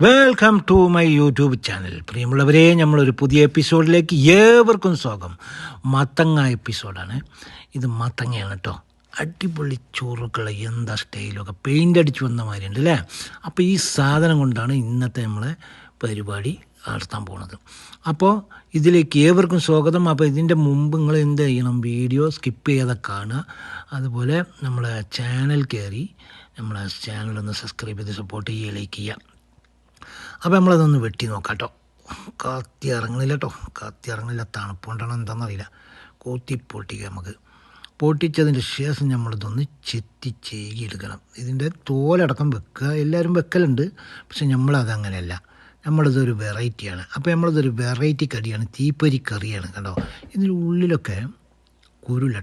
Welcome to my YouTube channel പ്രിയമുള്ളവരെ നമ്മളൊരു പുതിയ എപ്പിസോഡിലേക്ക് ഏവർക്കും സ്വാഗതം. മത്തങ്ങ എപ്പിസോഡാണ്. ഇത് മത്തങ്ങയാണ് കേട്ടോ അടിപൊളി ചോറുകളെ എന്താ സ്റ്റൈലൊക്കെ പെയിന്റ് അടിച്ച് വന്ന മാതിരിയുണ്ട് അല്ലേ അപ്പോൾ ഈ സാധനം കൊണ്ടാണ് ഇന്നത്തെ നമ്മളെ പരിപാടി നടത്താൻ പോകുന്നത് അപ്പോൾ ഇതിലേക്ക് ഏവർക്കും സ്വാഗതം. അപ്പോൾ ഇതിന്റെ മുമ്പ് നിങ്ങൾ എന്ത് ചെയ്യണം? വീഡിയോ സ്കിപ്പ് ചെയ്യാതെ കാണുക. അതുപോലെ നമ്മളെ ചാനൽ കയറി നമ്മളെ ചാനലൊന്ന് സബ്സ്ക്രൈബ് ചെയ്ത് സപ്പോർട്ട് ചെയ്യുക ലൈക്ക് ചെയ്യുക. അപ്പോൾ നമ്മളതൊന്ന് വെട്ടി നോക്കാം കേട്ടോ കത്തി ഇറങ്ങണില്ല കേട്ടോ കത്തി ഇറങ്ങണില്ല തണുപ്പുകൊണ്ടാണ് എന്താണെന്നറിയില്ല കൂത്തി പൊട്ടിക്കുക നമുക്ക്. പൊട്ടിച്ചതിന്റെ ശേഷം നമ്മളിതൊന്ന് ചെത്തി ചെയ്യി എടുക്കണം ഇതിന്റെ തോലടക്കം വെക്കുക. എല്ലാവരും വെക്കലുണ്ട്. പക്ഷെ നമ്മളതങ്ങനെയല്ല. നമ്മളിതൊരു വെറൈറ്റിയാണ്. അപ്പോൾ നമ്മളിതൊരു വെറൈറ്റി കറിയാണ്. തീപ്പൊരി കറിയാണ് കേട്ടോ ഇതിന്റെ ഉള്ളിലൊക്കെ കുരുല്ല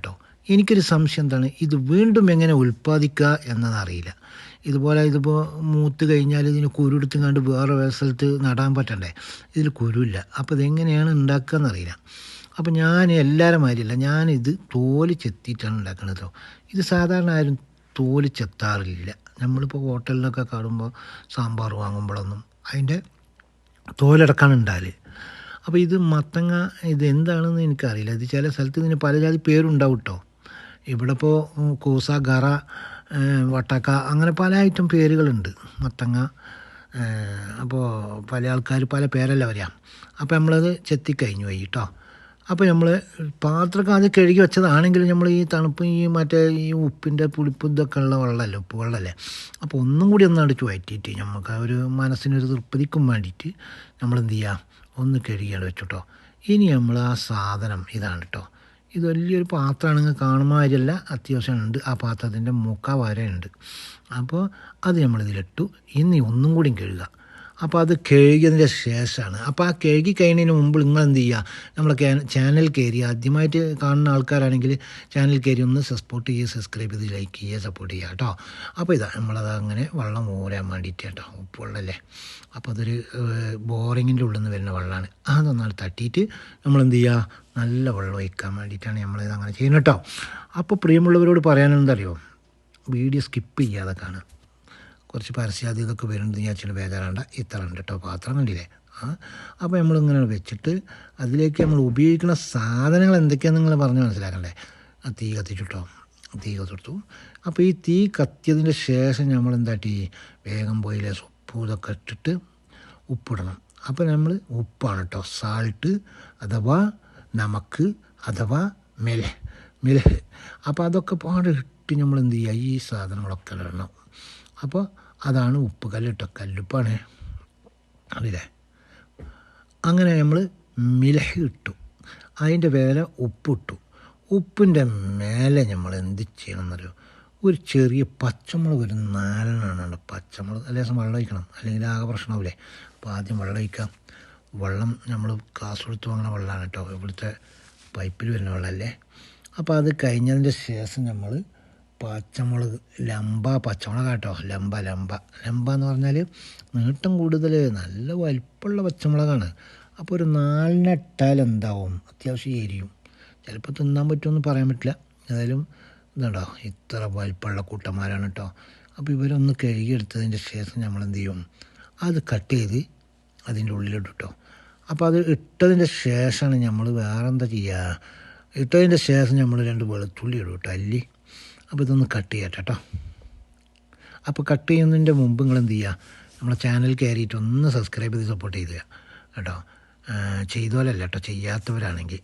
എനിക്കൊരു സംശയം എന്താണ്? ഇത് വീണ്ടും എങ്ങനെ ഉൽപ്പാദിക്കുക എന്നതറിയില്ല. ഇതുപോലെ ഇതിപ്പോൾ മൂത്ത് കഴിഞ്ഞാൽ ഇതിന് കുരുടുത്തും കണ്ട് വേറെ വേറെ സ്ഥലത്ത് നടാൻ പറ്റണ്ടേ? ഇതിൽ കുരുല്ല അപ്പോൾ ഇതെങ്ങനെയാണ് ഉണ്ടാക്കുക എന്നറിയില്ല. അപ്പോൾ ഞാൻ എല്ലാവരും മാതിരിയല്ല. ഞാനിത് തോൽ ചെത്തിയിട്ടാണ് ഉണ്ടാക്കുന്നത് കേട്ടോ ഇത് സാധാരണ ആരും തോൽ ചെത്താറില്ല. നമ്മളിപ്പോൾ ഹോട്ടലിലൊക്കെ കാണുമ്പോൾ സാമ്പാർ വാങ്ങുമ്പോഴൊന്നും അതിന്റെ തോലടക്കാണ് ഉണ്ടാൽ അപ്പോൾ ഇത് മത്തങ്ങ ഇത് എന്താണെന്ന് എനിക്കറിയില്ല. ഇത് ചില സ്ഥലത്ത് ഇതിന് പല ജാതി പേരുണ്ടാവും കേട്ടോ ഇവിടെ ഇപ്പോൾ കൂസ ഗറ വട്ടക്ക അങ്ങനെ പല ഐറ്റം പേരുകളുണ്ട്. മത്തങ്ങ അപ്പോൾ പല ആൾക്കാർ പല പേരല്ല വരിക അപ്പോൾ നമ്മളത് ചെത്തിക്കഴിഞ്ഞു പോയി കേട്ടോ അപ്പോൾ നമ്മൾ പാത്രമൊക്കെ അത് കഴുകി വെച്ചതാണെങ്കിലും നമ്മൾ ഈ തണുപ്പ് ഈ മറ്റേ ഈ ഉപ്പിന്റെ പുളിപ്പ് ഇതൊക്കെ ഉള്ള വെള്ളമല്ലേ ഉപ്പ് വെള്ളമല്ലേ. അപ്പോൾ ഒന്നും കൂടി ഒന്ന് അടിച്ച് വയറ്റിയിട്ട് നമുക്ക് ആ ഒരു മനസ്സിനൊരു തൃപ്തിക്കും വേണ്ടിയിട്ട് നമ്മൾ എന്ത് ചെയ്യുക ഒന്ന് കഴുകിയാണ് വെച്ചുട്ടോ ഇനി നമ്മൾ ആ സാധനം ഇതാണ് കേട്ടോ ഇത് വലിയൊരു പാത്രമാണെങ്കിൽ കാണുമാതിരിയല്ല അത്യാവശ്യം ഉണ്ട്. ആ പാത്രത്തിന്റെ വരെ ഉണ്ട് അപ്പോൾ അത് നമ്മളിതിലിട്ടു. ഇനി ഒന്നും കൂടി കഴുകുക അപ്പോൾ അത് കഴുകിയതിന്റെ ശേഷമാണ്. അപ്പോൾ ആ കഴുകി കഴിഞ്ഞതിന് മുമ്പ് നിങ്ങൾ എന്ത് ചെയ്യുക നമ്മൾ ചാനൽ കയറി ആദ്യമായിട്ട് കാണുന്ന ആൾക്കാരാണെങ്കിൽ ചാനൽ കയറി ഒന്ന് സപ്പോർട്ട് ചെയ്യുക സബ്സ്ക്രൈബ് ചെയ്ത് ലൈക്ക് ചെയ്യുക സപ്പോർട്ട് ചെയ്യുക കേട്ടോ. അപ്പോൾ ഇതാ നമ്മളത് അങ്ങനെ വെള്ളം ഊരാൻ വേണ്ടിയിട്ട് കേട്ടോ ഉപ്പുള്ളല്ലേ അപ്പോൾ അതൊരു ബോറിങ്ങിന്റെ ഉള്ളിൽ നിന്ന് വരുന്ന വെള്ളമാണ് അതൊന്നാണ് തട്ടിയിട്ട് നമ്മൾ എന്ത് ചെയ്യുക നല്ല വെള്ളം ഒഴിക്കാൻ വേണ്ടിയിട്ടാണ് നമ്മളിത് അങ്ങനെ ചെയ്യുന്നത് കേട്ടോ. അപ്പോൾ പ്രിയമുള്ളവരോട് പറയാനെന്തറിയോ വീഡിയോ സ്കിപ്പ് ചെയ്യാതെ കാണുക. കുറച്ച് പരസ്യാദി ഇതൊക്കെ വരുന്നുണ്ട് ഞാൻ ചില ബേജാറാണ്ട ഉണ്ട് കേട്ടോ പാത്രം കണ്ടില്ലേ? ആ അപ്പോൾ നമ്മളിങ്ങനെ വെച്ചിട്ട് അതിലേക്ക് നമ്മൾ ഉപയോഗിക്കുന്ന സാധനങ്ങൾ എന്തൊക്കെയാണെന്ന് നിങ്ങൾ പറഞ്ഞ് മനസ്സിലാക്കണ്ടേ? ആ തീ കത്തിച്ചിട്ടോ? തീ കത്തിർത്തു അപ്പോൾ ഈ തീ കത്തിയതിന് ശേഷം നമ്മൾ എന്താട്ടി? വേഗം പോയില്ല ഉപ്പ് ഇതൊക്കെ ഇട്ടിട്ട് ഉപ്പിടണം. അപ്പോൾ നമ്മൾ ഉപ്പാണ് കേട്ടോ സാൾട്ട് അഥവാ നമക്ക് അഥവാ മെല മെലഹ് അപ്പോൾ അതൊക്കെ പാടെ ഇട്ട് നമ്മൾ എന്ത് ചെയ്യുക? ഈ സാധനങ്ങളൊക്കെ ഇടണം. അപ്പോൾ അതാണ് ഉപ്പ് കല്ലിട്ടോ കല്ലുപ്പാണ്. അറിയില്ലേ അങ്ങനെ നമ്മൾ മിലഹ് ഇട്ടു. അതിന്റെ വേല ഉപ്പിട്ടു. ഉപ്പിന്റെ മേലെ നമ്മൾ എന്ത് ചെയ്യണം എന്നറിയോ ഒരു ചെറിയ പച്ചമുളക് ഒരു നാലെണ്ണമാണ് പച്ചമുളക് അല്ലേ വെള്ളം ഒഴിക്കണം. അല്ലെങ്കിൽ ആകെ പ്രശ്നമാവില്ലേ? അപ്പോൾ ആദ്യം വെള്ളം ഒഴിക്കാം വെള്ളം നമ്മൾ കാസ് കൊടുത്ത് വാങ്ങുന്ന വെള്ളമാണ് കേട്ടോ. ഇവിടുത്തെ പൈപ്പിൽ വരുന്ന വെള്ളമല്ലേ? അപ്പോൾ അത് കഴിഞ്ഞതിന്റെ ശേഷം നമ്മൾ പച്ചമുളക് ലംബ പച്ചമുളക് കേട്ടോ. ലംബ ലംബ. ലംബ എന്ന് പറഞ്ഞാൽ നീട്ടം കൂടുതൽ നല്ല വലിപ്പമുള്ള പച്ചമുളകാണ്. അപ്പോൾ ഒരു നാലിനിട്ടാൽ എന്താവും? അത്യാവശ്യം എരിയും. ചിലപ്പോൾ തിന്നാൻ പറ്റുമെന്ന് പറയാൻ പറ്റില്ല. ഏതായാലും ഇതുണ്ടോ? ഇത്ര വലിപ്പമുള്ള കൂട്ടന്മാരാണ് കേട്ടോ. അപ്പോൾ ഇവരൊന്ന് കഴുകിയെടുത്തതിന്റെ ശേഷം നമ്മൾ എന്ത് ചെയ്യും? അത് കട്ട് ചെയ്ത് അതിന്റെ ഉള്ളിലിട്ട് കേട്ടോ. അപ്പോൾ അത് ഇട്ടതിന്റെ ശേഷമാണ് നമ്മൾ വേറെന്താ ചെയ്യുക? ഇട്ടതിന്റെ ശേഷം നമ്മൾ രണ്ട് വെളുത്തുള്ളി ഇടും കേട്ടോ. അല്ലി. അപ്പോൾ ഇതൊന്ന് കട്ട് ചെയ്യട്ടെ കേട്ടോ. അപ്പോൾ കട്ട് ചെയ്യുന്നതിന്റെ മുമ്പ് നിങ്ങൾ എന്ത് ചെയ്യുക നമ്മളെ ചാനൽ കയറിയിട്ട് ഒന്ന് സബ്സ്ക്രൈബ് ചെയ്ത് സപ്പോർട്ട് ചെയ്തുക കേട്ടോ. ചെയ്തോലല്ല കേട്ടോ ചെയ്യാത്തവരാണെങ്കിൽ.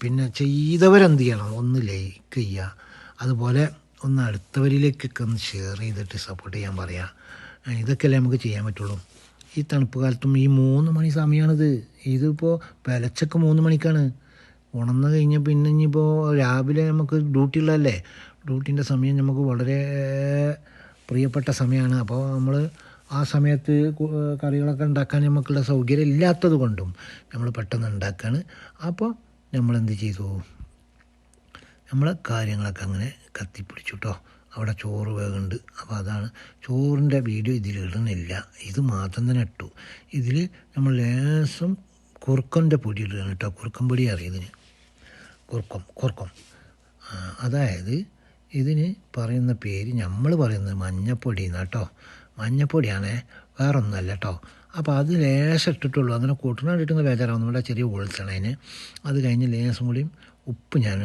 പിന്നെ ചെയ്തവരെന്ത് ചെയ്യണം? ഒന്ന് ലൈക്ക് ചെയ്യുക. അതുപോലെ ഒന്ന് അടുത്തവരിലേക്കൊക്കെ ഒന്ന് ഷെയർ ചെയ്തിട്ട് സപ്പോർട്ട് ചെയ്യാൻ പറയുക ഇതൊക്കെയല്ലേ നമുക്ക് ചെയ്യാൻ പറ്റുള്ളൂ. ഈ തണുപ്പ് കാലത്തും ഈ മൂന്ന് മണി സമയമാണിത് ഇതിപ്പോൾ വിലച്ചൊക്കെ മൂന്ന് മണിക്കാണ്. ഉണർന്നു കഴിഞ്ഞാൽ പിന്നെ ഇനിയിപ്പോൾ രാവിലെ നമുക്ക് ഡ്യൂട്ടി ഉള്ളതല്ലേ? ഡ്യൂട്ടീന്റെ സമയം നമുക്ക് വളരെ പ്രിയപ്പെട്ട സമയമാണ്. അപ്പോൾ നമ്മൾ ആ സമയത്ത് കറികളൊക്കെ ഉണ്ടാക്കാൻ നമുക്കുള്ള സൗകര്യം ഇല്ലാത്തത് കൊണ്ടും നമ്മൾ പെട്ടെന്ന് ഉണ്ടാക്കുകയാണ് അപ്പോൾ നമ്മളെന്ത് ചെയ്തു? നമ്മൾ കാര്യങ്ങളൊക്കെ അങ്ങനെ കത്തിപ്പിടിച്ചു കേട്ടോ അവിടെ ചോറ് വേകുന്നുണ്ട് അപ്പോൾ അതാണ് ചോറിന്റെ വീഡിയോ ഇതിൽ ഇടുന്നില്ല. ഇത് മാത്രം തന്നെ ഇട്ടു. ഇതിൽ നമ്മൾ ലേശം കുറുക്കന്റെ പൊടി ഇടുകയാണ് കേട്ടോ കുറുക്കൻ പൊടി അറിയതിന് കുറുക്കം കുറുക്കം. അതായത് ഇതിന് പറയുന്ന പേര് നമ്മൾ പറയുന്നത് മഞ്ഞപ്പൊടി എന്നാണ് കേട്ടോ വേറെ വേറൊന്നുമല്ല കേട്ടോ അപ്പോൾ അത് ലേശം ഇട്ടിട്ടുള്ളൂ. അങ്ങനെ കൂട്ടണ ഇട്ടിട്ട് ബേജാറാവും. നമ്മുടെ ചെറിയ വെളിച്ചെണ്ണതിന് അത് കഴിഞ്ഞ് ലേശം കൂടിയും ഉപ്പ് ഞാൻ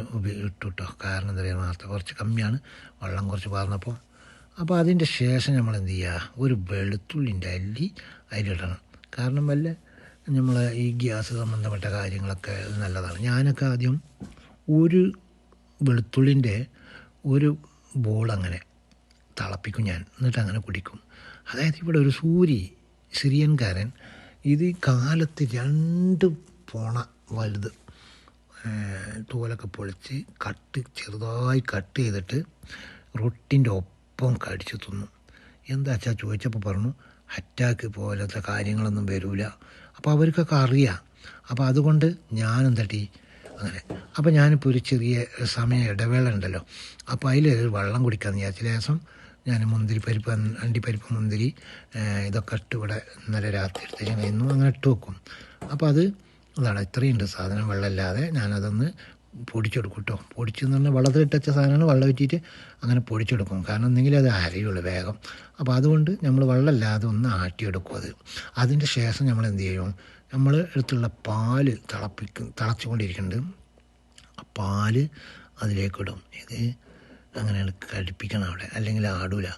ഇട്ടു കേട്ടോ കാരണം എന്താ പറയുക നേരത്തെ കുറച്ച് കമ്മിയാണ്. വെള്ളം കുറച്ച് പാർന്നപ്പോൾ അപ്പോൾ അതിന്റെ ശേഷം നമ്മൾ എന്ത് ചെയ്യുക? ഒരു വെളുത്തുള്ളിന്റെ അല്ലി അതിലിടണം. കാരണം വല്ല നമ്മൾ ഈ ഗ്യാസ് സംബന്ധപ്പെട്ട കാര്യങ്ങളൊക്കെ നല്ലതാണ്. ഞാനൊക്കെ ആദ്യം ഒരു വെളുത്തുള്ളിന്റെ ഒരു ബോൾ അങ്ങനെ തിളപ്പിക്കും ഞാൻ. എന്നിട്ട് അങ്ങനെ കുടിക്കും. അതായത് ഇവിടെ ഒരു സൂരി സിറിയൻകാരൻ ഇത് കാലത്ത് രണ്ട് പോണ വലുത് തോലൊക്കെ പൊളിച്ച് കട്ട് ചെറുതായി കട്ട് ചെയ്തിട്ട് റൊട്ടിന്റെ ഒപ്പം കടിച്ചു തിന്നു. എന്താ വെച്ചാൽ ചോദിച്ചപ്പോൾ പറഞ്ഞു അറ്റാക്ക് പോലത്തെ കാര്യങ്ങളൊന്നും വരില്ല അപ്പോൾ അവർക്കൊക്കെ അറിയാം. അപ്പോൾ അതുകൊണ്ട് ഞാനും തട്ടി അങ്ങനെ അപ്പോൾ ഞാനിപ്പോൾ ഒരു ചെറിയ സമയ ഇടവേള ഉണ്ടല്ലോ. അപ്പോൾ അതിൽ വെള്ളം കുടിക്കാമെന്ന് വിചാരിച്ച ലേസം ഞാൻ മുന്തിരി മുന്തിരിപ്പരിപ്പ് അണ്ടിപ്പരിപ്പ് മുന്തിരി ഇതൊക്കെ ഇട്ട് ഇവിടെ ഇന്നലെ രാത്രി എടുത്ത് ഞാൻ എന്നും അങ്ങനെ ഇട്ട് വെക്കും. അപ്പോൾ അത് അതാണ് ഇത്രയുണ്ട് സാധനം വെള്ളമില്ലാതെ ഞാനതൊന്ന് പൊടിച്ചെടുക്കും കേട്ടോ പൊടിച്ചെന്ന് പറഞ്ഞാൽ വെള്ളത്തിലിട്ടച്ച സാധനങ്ങൾ വെള്ളം വെച്ചിട്ട് അങ്ങനെ പൊടിച്ചെടുക്കും. കാരണം എന്തെങ്കിലും അത് അരയുള്ളൂ വേഗം. അപ്പോൾ അതുകൊണ്ട് നമ്മൾ വെള്ളമില്ലാതെ ഒന്ന് ആട്ടിയെടുക്കും അത്. അതിന്റെ ശേഷം നമ്മൾ എന്ത് ചെയ്യും? നമ്മൾ എടുത്തുള്ള പാൽ തിളപ്പിക്കും തിളച്ചുകൊണ്ടിരിക്കുന്നുണ്ട്. ആ പാൽ അതിലേക്കിടും. ഇത് അങ്ങനെയാണ് കടുപ്പിക്കണം അവിടെ. അല്ലെങ്കിൽ ആടൂല.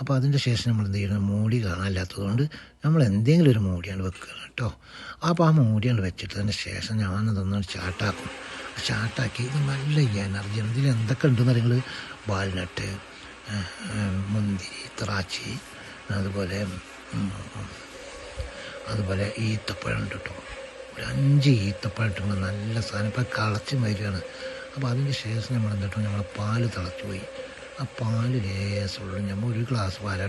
അപ്പോൾ അതിന്റെ ശേഷം നമ്മൾ എന്ത് ചെയ്യണം? മൂടി കാണാനില്ലാത്തത് കൊണ്ട് നമ്മൾ എന്തെങ്കിലും ഒരു മൂടിയാണ് വെക്കുക കേട്ടോ. അപ്പോൾ ആ മൂടിയാണ് വെച്ചിട്ട് അതിന് ശേഷം ഞാനതൊന്ന് ചാട്ടാക്കും. ചാട്ടാക്കി ഇത് നല്ല എനർജി ഇതിൽ എന്തൊക്കെ ഉണ്ടെന്ന് നിങ്ങൾ വാൽനട്ട് മുന്തിരി ത്രാച്ചി അതുപോലെ അതുപോലെ ഈത്തപ്പഴം ഉണ്ട് ഒരു അഞ്ച് ഈത്തപ്പഴം ഇട്ടുമ്പോൾ നല്ല സാധനം. ഇപ്പം കളച്ച് വരികയാണ്. അപ്പോൾ അതിന്റെ ശേഷം നമ്മൾ എന്തിട്ടു നമ്മൾ പാൽ തിളച്ചു പോയി ആ പാൽ ലേസുള്ളൂ നമ്മൾ ഒരു ഗ്ലാസ് പാല